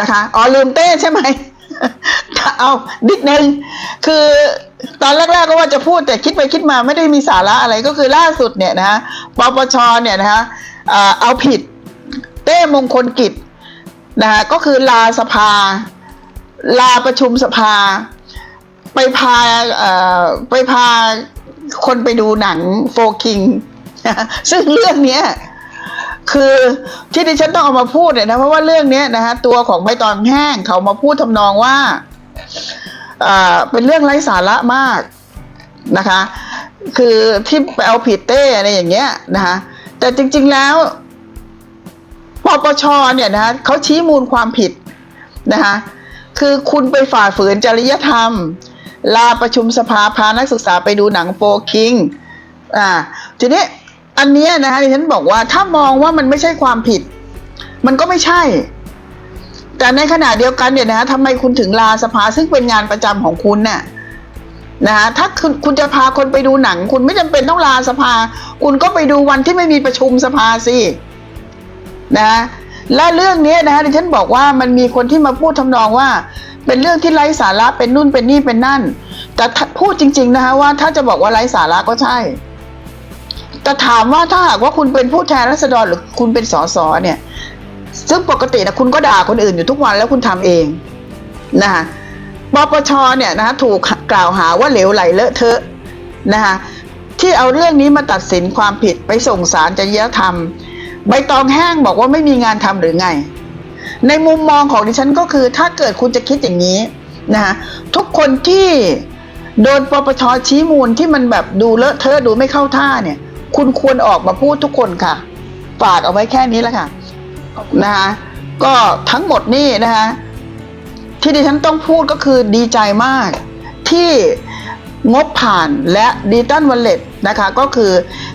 นะคะอ๋อลืมเต้ใช่ไหมเอานิดนึงคือตอนแรกๆก็ว่าจะพูดแต่คิดไปคิดมาไม่ได้มีสาระอะไรก็คือล่าสุดเนี่ยนะฮะปปชเนี่ยนะคะเอาผิดเต้มงคลกิจนะฮะก็คือลาสภา ลาประชุมสภา ไปพาไปพาคนไปดูหนังโฟคิงซึ่งเรื่องเนี้ย คือที่ดิฉันต้องเอามาพูดเนี่ยนะเพราะว่าเรื่องเนี้ยนะฮะตัวของใบตองแห้งเขามาพูดทำนองว่าอ่าเป็นเรื่องไร้สาระมากนะคะ คือที่ไปเอาผิดเต้อะไรอย่างเงี้ยนะคะแต่จริงๆแล้วปปชเนี่ยนะฮะเขาชี้มูลความผิดนะคะคือคุณไปฝ่าฝืนจริยธรรม ลาประชุมสภาพานักศึกษาไปดูหนังโฟคิงอ่าทีนี้ อันเนี้ยนะคะดิฉันบอกว่าถ้ามองว่ามันไม่ใช่ความผิด มันก็ไม่ใช่ แต่ในขณะเดียวกันเนี่ยนะทำไมคุณถึงลาสภาซึ่งเป็นงานประจำของคุณน่ะนะคะถ้าคุณคุณจะพาคนไปดูหนัง คุณไม่จำเป็นต้องลาสภา คุณก็ไปดูวันที่ไม่มีประชุมสภาสินะและเรื่องนี้นะคะดิฉันบอกว่ามันมีคนที่มาพูดทำนองว่า เป็นเรื่องที่ไร้สาระเป็นนู่นเป็นนี่เป็นนั่น แต่พูดจริง ๆ นะคะว่าถ้าจะบอกว่าไร้สาระก็ใช่ แต่ถามว่าถ้าหากว่าคุณเป็นผู้แทนราษฎรหรือคุณเป็นสสเนี่ย ซึ่งปกตินะคุณก็ด่าคนอื่นอยู่ทุกวันแล้วคุณทำเองนะคะปปชเนี่ยนะคะถูกกล่าวหาว่าเหลวไหลเลอะเทอะนะคะที่เอาเรื่องนี้มาตัดสินความผิดไปส่งสารจริยธรรม ใบตองแห้งบอกว่าไม่มีงานทำหรือไง ในมุมมองของดิฉันก็คือถ้าเกิดคุณจะคิดอย่างนี้นะคะทุกคนที่โดนปปชชี้มูลที่มันแบบดูเลอะเทอะดูไม่เข้าท่าเนี่ย คุณควรออกมาพูดทุกคนค่ะ ฝากเอาไว้แค่นี้แหละค่ะนะคะก็ทั้งหมดนี่นะคะที่ดิฉันต้องพูดก็คือดีใจมาก ที่งบผ่านและดิจิตอลวอลเล็ตนะคะก็คือ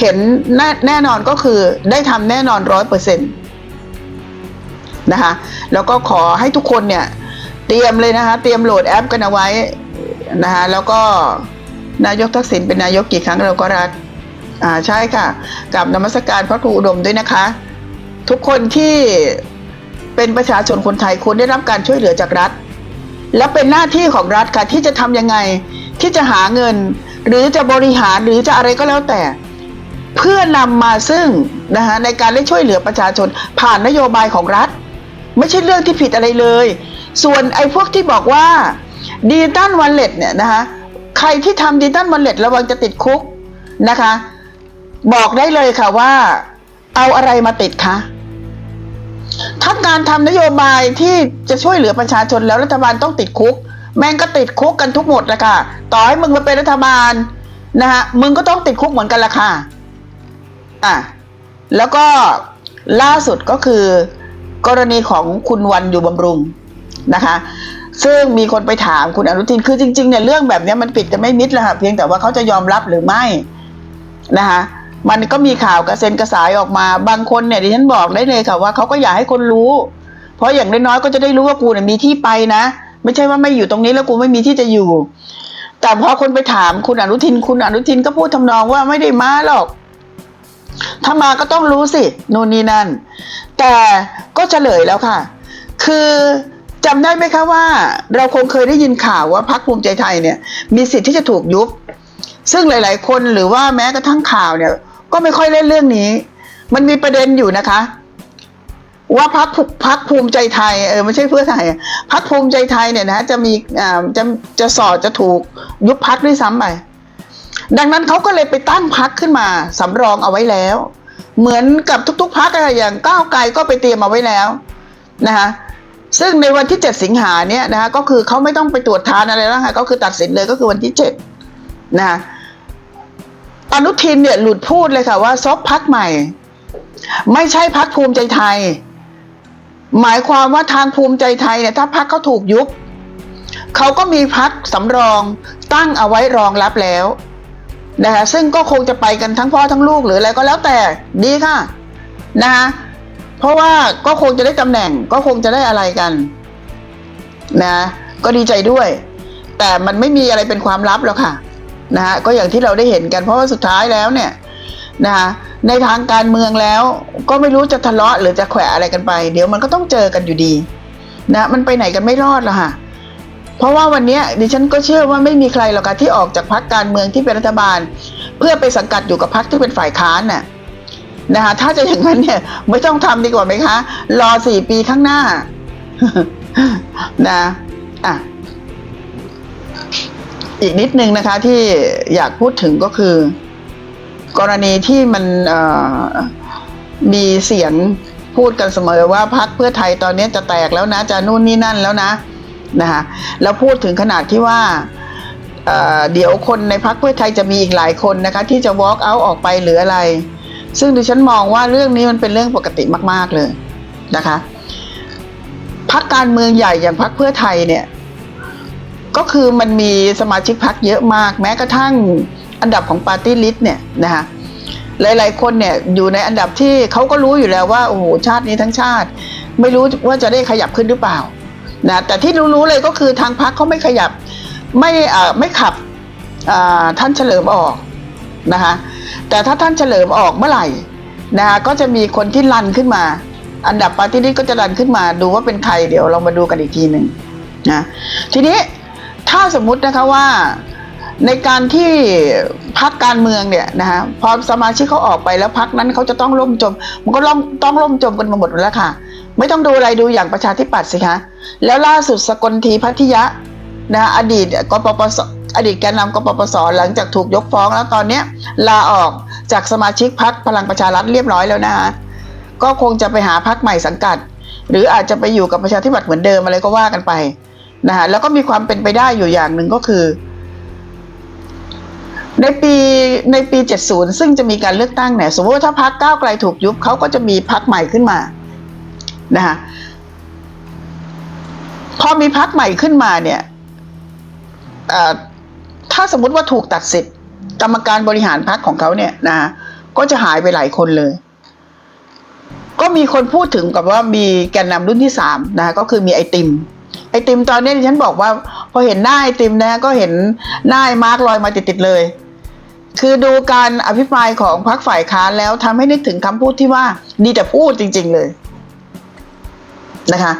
เห็นแน่แน่นอนก็คือได้ทำแน่นอนร้อยเปอร์เซ็นต์นะคะแล้วก็ขอให้ทุกคนเนี่ยเตรียมเลยนะคะเตรียมโหลดแอปกันเอาไว้นะคะแล้วก็นายกทักษิณเป็นนายกกี่ครั้งเราก็รัก อ่าใช่ค่ะกับนมัสการพระครูอุดมด้วยนะคะ ทุกคนที่เป็นประชาชนคนไทยควรได้รับการช่วยเหลือจากรัฐ และเป็นหน้าที่ของรัฐค่ะที่จะทำยังไงที่จะหาเงิน หรือจะบริหารหรือจะอะไรก็แล้วแต่ เพื่อนำมาซึ่งนะคะในการได้ช่วยเหลือประชาชนผ่านนโยบายของรัฐ ไม่ใช่เรื่องที่ผิดอะไรเลย ส่วนไอ้พวกที่บอกว่าดิจิตัลวันเล็ตเนี่ยนะคะใครที่ทำดิจิตัลวันเล็ตระวังจะติดคุกนะคะ บอกได้เลยค่ะว่า เอาอะไรมาติดคะถ้าการทำนโยบายที่จะช่วยเหลือประชาชนแล้วรัฐบาลต้องติดคุก แม่งก็ติดคุกกันทุกหมดแหละค่ะ ต่อให้มึงมาเป็นรัฐบาลนะฮะมึงก็ต้องติดคุกเหมือนกันละค่ะอะแล้วก็ล่าสุดก็คือกรณีของคุณวันอยู่บำรุงนะคะ ซึ่งมีคนไปถามคุณอนุทินคือจริงๆเนี่ยเรื่องแบบนี้มันปิดกันไม่มิดแล้วค่ะเพียงแต่ว่าเขาจะยอมรับหรือไม่นะคะ มันก็มีข่าวกระเซ็นกระสายออกมา บางคนเนี่ยดิฉันบอกได้เลยค่ะว่าเขาก็อยากให้คนรู้ เพราะอย่างน้อยๆก็จะได้รู้ว่ากูเนี่ยมีที่ไปนะ ไม่ใช่ว่าไม่อยู่ตรงนี้แล้วกูไม่มีที่จะอยู่ แต่พอคนไปถามคุณอนุทิน คุณอนุทินก็พูดทำนองว่าไม่ได้มาหรอก ถ้ามาก็ต้องรู้สินู่นนี่นั่น แต่ก็เฉลยแล้วค่ะ คือจำได้ไหมคะว่า เราคงเคยได้ยินข่าวว่าพรรคภูมิใจไทยเนี่ย มีสิทธิ์ที่จะถูกยุบ ซึ่งหลาย ๆ คนหรือว่าแม้กระทั่งข่าวเนี่ย ก็ไม่ค่อยเล่นเรื่องนี้ มันมีประเด็นอยู่นะคะ ว่าพักพักภูมิใจไทยเออไม่ใช่เพื่อไทยพักภูมิใจไทยเนี่ยนะจะมีอ่าจะจะสอดจะถูกยุบพักด้วยซ้ำไปดังนั้นเขาก็เลยไปตั้งพักขึ้นมาสำรองเอาไว้แล้ว เหมือนกับทุก ๆพักอย่างก้าวไกลก็ไปเตรียมเอาไว้แล้วนะคะซึ่งในวันที่ 7 สิงหาเนี่ยนะคะก็คือเขาไม่ต้องไปตรวจทานอะไรแล้วค่ะก็คือตัดสินเลยก็คือวันที่7นะคะ อนุทินเนี่ยหลุดพูดเลยค่ะว่าซบพักใหม่ ไม่ใช่พักภูมิใจไทย หมายความว่าทางภูมิใจไทยเนี่ยถ้าพักเขาถูกยุบเขาก็มีพักสำรองตั้งเอาไว้รองรับแล้วนะคะซึ่งก็คงจะไปกันทั้งพ่อทั้งลูกหรืออะไรก็แล้วแต่ดีค่ะนะคะเพราะว่าก็คงจะได้ตำแหน่งก็คงจะได้อะไรกันนะก็ดีใจด้วย แต่มันไม่มีอะไรเป็นความลับหรอกค่ะ นะฮะก็อย่างที่เราได้เห็นกันเพราะว่าสุดท้ายแล้วเนี่ยนะคะในทางการเมืองแล้วก็ไม่รู้จะทะเลาะหรือจะแขวะอะไรกันไป เดี๋ยวมันก็ต้องเจอกันอยู่ดีนะมันไปไหนกันไม่รอดหรอกค่ะเพราะว่าวันนี้ดิฉันก็เชื่อว่าไม่มีใครหรอกค่ะที่ออกจากพรรคการเมืองที่เป็นรัฐบาล เพื่อไปสังกัดอยู่กับพรรคที่เป็นฝ่ายค้านน่ะนะคะถ้าจะอย่างนั้นเนี่ยไม่ต้องทำดีกว่าไหมคะ รอสี่ปีข้างหน้านะอะ อีกนิดนึงนะคะที่อยากพูดถึงก็คือ กรณีที่มันมีเสียงพูดกันเสมอว่าพักเพื่อไทยตอนนี้จะแตกแล้วนะ จะนู่นนี่นั่นแล้วนะนะคะแล้วพูดถึงขนาดที่ว่าเเดี๋ยวคนในพักเพื่อไทยจะมีอีกหลายคนนะคะ ที่จะ walk out ออกไปหรืออะไร ซึ่งดิฉันมองว่าเรื่องนี้มันเป็นเรื่องปกติมาก ๆเลยนะคะพักการเมืองใหญ่อย่างพักเพื่อไทยเนี่ย ก็คือมันมีสมาชิกพักเยอะมาก แม้กระทั่งอันดับของปาร์ตี้ลิสต์เนี่ยนะคะหลาย ๆ คนเนี่ยอยู่ในอันดับที่เขาก็รู้อยู่แล้วว่าโอ้โหชาตินี้ทั้งชาติ ไม่รู้ว่าจะได้ขยับขึ้นหรือเปล่านะแต่ที่รู้ๆเลยก็คือทางพักเขาไม่ขยับไม่เออไม่ขับท่านเฉลิมออกนะคะแต่ถ้าท่านเฉลิมออกเมื่อไหร่นะคะก็จะมีคนที่รันขึ้นมา อันดับปาร์ตี้ลิสต์ก็จะรันขึ้นมาดูว่าเป็นใครเดี๋ยวเรามาดูกันอีกทีหนึ่งนะทีนี้ ถ้าสมมุตินะคะว่าในการที่พักการเมืองเนี่ยนะฮะพอสมาชิกเขาออกไปแล้วพักนั้นเขาจะต้องล่มจม มันก็ล่มต้องล่มจมกันมาหมดแล้วค่ะ ไม่ต้องดูอะไรดูอย่างประชาธิปัตย์สิคะแล้วล่าสุดสกลทีพัทยะนะอดีตกปปสอดีตแกนนำกปปสหลังจากถูกยกฟ้องแล้วตอนนี้ลาออกจากสมาชิกพักพลังประชารัฐเรียบร้อยแล้วนะคะก็คงจะไปหาพักใหม่สังกัด หรืออาจจะไปอยู่กับประชาธิปัตย์เหมือนเดิมอะไรก็ว่ากันไป นะฮะแล้วก็มีความเป็นไปได้อยู่อย่างหนึ่งก็คือ ในปีในปี 70 ซึ่งจะมีการเลือกตั้งเนี่ยสมมติว่าถ้าพักก้าวไกลถูกยุบเขาก็จะมีพักใหม่ขึ้นมานะฮะพอมีพักใหม่ขึ้นมาเนี่ยอ่อถ้าสมมติว่าถูกตัดสิทธิ์กรรมการบริหารพักของเขาเนี่ยนะฮะก็จะหายไปหลายคนเลย ก็มีคนพูดถึงกับว่ามีแกนนำรุ่นที่สามนะฮะก็คือมีไอติม ไอติมตอนนี้ดิฉันบอกว่า พอเห็นหน้าไอติมนะก็เห็นหน้าไอมาร์กลอยมาติดๆเลย คือดูการอภิปรายของพรรคฝ่ายค้านแล้วทำให้นึกถึงคำพูดที่ว่าดีแต่พูดจริง ๆเลยนะคะ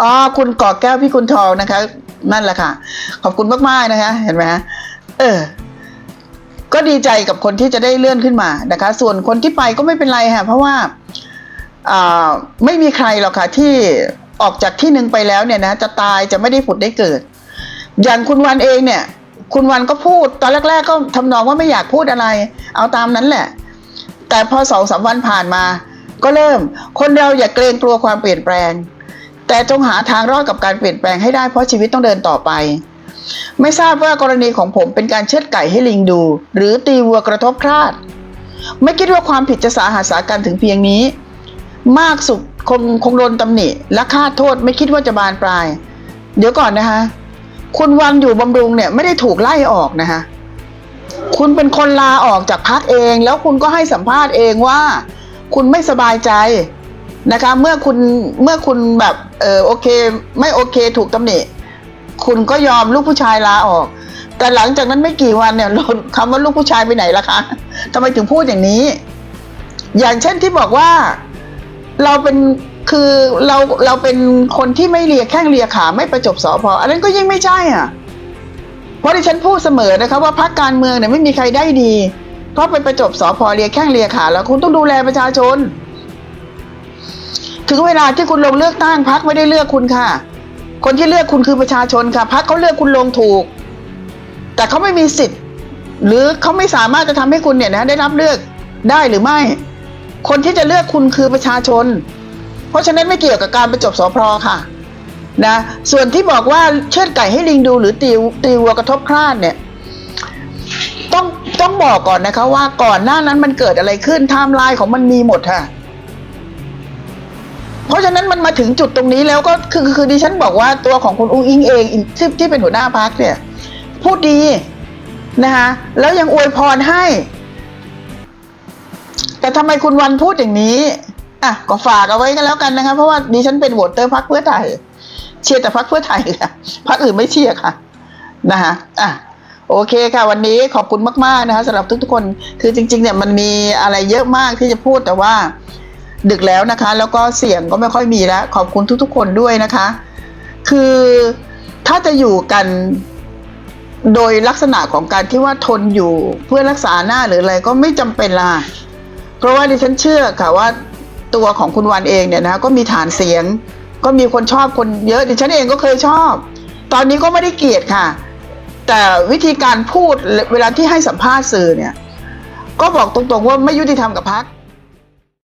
อ๋อคุณกอแก้วพี่คุณทองนะคะ นั่นแหละค่ะ ขอบคุณมากๆนะคะ เห็นไหมฮะเออ ก็ดีใจกับคนที่จะได้เลื่อนขึ้นมานะคะ ส่วนคนที่ไปก็ไม่เป็นไรค่ะเพราะว่าอ่าไม่มีใครหรอกค่ะที่ ออกจากที่หนึ่งไปแล้วเนี่ยนะจะตายจะไม่ได้ผุดได้เกิด อย่างคุณวันเองเนี่ย คุณวันก็พูดตอนแรก ๆ ก็ทำนองว่าไม่อยากพูดอะไร เอาตามนั้นแหละ แต่พอสองสามวันผ่านมา ก็เริ่ม คนเราอย่าเกรงกลัวความเปลี่ยนแปลง แต่จงหาทางรอดกับการเปลี่ยนแปลงให้ได้เพราะชีวิตต้องเดินต่อไป ไม่ทราบว่ากรณีของผมเป็นการเชือดไก่ให้ลิงดู หรือตีวัวกระทบคลาด ไม่คิดว่าความผิดจะสาหัสสากันถึงเพียงนี้ มากสุด คงคงโดนตำหนิและค่าโทษไม่คิดว่าจะบานปลาย เดี๋ยวก่อนนะคะ คุณวันอยู่บำรุงเนี่ยไม่ได้ถูกไล่ออกนะคะ คุณเป็นคนลาออกจากพักเอง แล้วคุณก็ให้สัมภาษณ์เองว่า คุณไม่สบายใจนะคะ เมื่อคุณเมื่อคุณแบบเออโอเค ไม่โอเค ถูกตำหนิคุณก็ยอมลูกผู้ชายลาออก แต่หลังจากนั้นไม่กี่วันเนี่ยคำว่าลูกผู้ชายไปไหนล่ะคะทำไมถึงพูดอย่างนี้ อย่างเช่นที่บอกว่า เราเป็นคือเราเราเป็นคนที่ไม่เลียแข้งเลียขาไม่ประจบสอพออันนั้นก็ยิ่งไม่ใช่อะ เพราะที่ฉันพูดเสมอนะคะว่าพรรคการเมืองเนี่ยไม่มีใครได้ดี เพราะไปประจบสอพอเลียแข้งเลียขาแล้วคุณต้องดูแลประชาชน ถึงเวลาที่คุณลงเลือกตั้งพรรคไม่ได้เลือกคุณค่ะ คนที่เลือกคุณคือประชาชนค่ะพรรคเขาเลือกคุณลงถูก แต่เขาไม่มีสิทธิ์ หรือเขาไม่สามารถจะทำให้คุณเนี่ยนะได้รับเลือกได้หรือไม่ คนที่จะเลือกคุณคือประชาชน เพราะฉะนั้นไม่เกี่ยวกับการไปจบสพค่ะนะส่วนที่บอกว่าเชือดไก่ให้ลิงดูหรือตีตีวัวกระทบคลาดเนี่ยต้องต้องบอกก่อนนะคะว่าก่อนหน้านั้นมันเกิดอะไรขึ้นไทม์ไลน์ของมันมีหมดค่ะเพราะฉะนั้นมันมาถึงจุดตรงนี้แล้วก็คือคือดิฉันบอกว่าตัวของคุณอุ้งอิงเองที่ที่เป็นหัวหน้าพักเนี่ย พูดดีนะคะแล้วยังอวยพรให้ แต่ทำไมคุณวันพูดอย่างนี้อะก็ฝากเอาไว้กันแล้วกันนะคะ เพราะว่าดิฉันเป็นโหวตเตอร์พักเพื่อไทย เชียร์แต่พักเพื่อไทยค่ะพักอื่นไม่เชียร์ค่ะนะคะอะโอเคค่ะ วันนี้ขอบคุณมาก ๆ นะคะสำหรับทุกๆคนคือจริง ๆ เนี่ยมันมีอะไรเยอะมากที่จะพูดแต่ว่า ดึกแล้วนะคะ แล้วก็เสียงก็ไม่ค่อยมีแล้ว ขอบคุณทุก ๆ คนด้วยนะคะ คือถ้าจะอยู่กันโดยลักษณะของการที่ว่าทนอยู่เพื่อรักษาหน้าหรืออะไรก็ไม่จำเป็นละ เพราะว่าดิฉันเชื่อค่ะว่าตัวของคุณวันเองเนี่ยนะก็มีฐานเสียง ก็มีคนชอบคนเยอะดิฉันเองก็เคยชอบ ตอนนี้ก็ไม่ได้เกลียดค่ะ แต่วิธีการพูดเวลาที่ให้สัมภาษณ์สื่อเนี่ย ก็บอกตรงๆว่าไม่ยุติธรรมกับพัก